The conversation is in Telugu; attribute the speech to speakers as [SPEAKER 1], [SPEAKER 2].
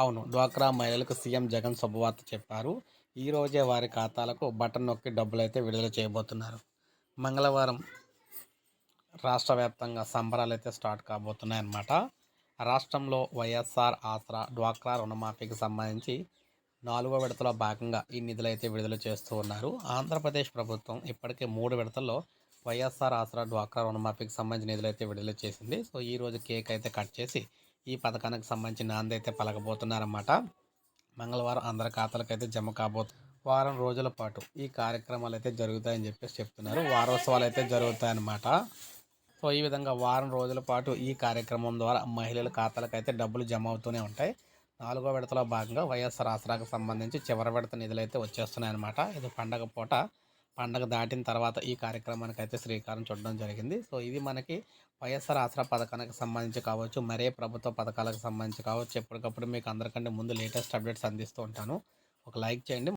[SPEAKER 1] అవును డ్వాక్రా మహిళలకు సీఎం జగన్ శుభవార్త చెప్పారు. ఈరోజే వారి ఖాతాలకు బటన్ నొక్కి డబ్బులైతే విడుదల చేయబోతున్నారు. మంగళవారం రాష్ట్ర వ్యాప్తంగా సంబరాలు అయితే స్టార్ట్ కాబోతున్నాయన్నమాట. రాష్ట్రంలో వైఎస్ఆర్ ఆసరా డ్వాక్రా రుణమాఫీకి సంబంధించి నాలుగో విడతలో భాగంగా ఈ నిధులు అయితే విడుదల చేస్తూ ఉన్నారు. ఆంధ్రప్రదేశ్ ప్రభుత్వం ఇప్పటికే మూడు విడతల్లో వైఎస్ఆర్ ఆసరా డ్వాక్రా రుణమాఫీకి సంబంధించిన నిధులు అయితే విడుదల చేసింది. సో ఈ రోజు కేక్ అయితే కట్ చేసి ఈ పథకానికి సంబంధించిన నాంది అయితే పలకబోతున్నారన్నమాట. మంగళవారం అందరి ఖాతాలకు అయితే జమ కాబోతుంది వారం రోజుల పాటు ఈ కార్యక్రమాలు అయితే జరుగుతాయని చెప్పేసి చెప్తున్నారు. వారోత్సవాలు అయితే జరుగుతాయన్నమాట. సో ఈ విధంగా వారం రోజుల పాటు ఈ కార్యక్రమం ద్వారా మహిళల ఖాతాలకు అయితే డబ్బులు జమ అవుతూనే ఉంటాయి. నాలుగో విడతలో భాగంగా వైఎస్ఆర్ ఆసరాకు సంబంధించి చివరి విడత నిధులు అయితే వచ్చేస్తున్నాయన్నమాట. ఇది పండగ పూట పండగ దాటిన తర్వాత ఈ కార్యక్రమానికి అయితే శ్రీకారం చుట్టడం జరిగింది. సో ఇది మనకి వైఎస్ఆర్ ఆసరా పథకానికి సంబంధించి కావచ్చు మరే ప్రభుత్వ పథకాలకు సంబంధించి కావచ్చు ఎప్పటికప్పుడు మీకు అందరికంటే ముందు లేటెస్ట్ అప్డేట్స్ అందిస్తూ ఉంటాను. ఒక లైక్ చేయండి.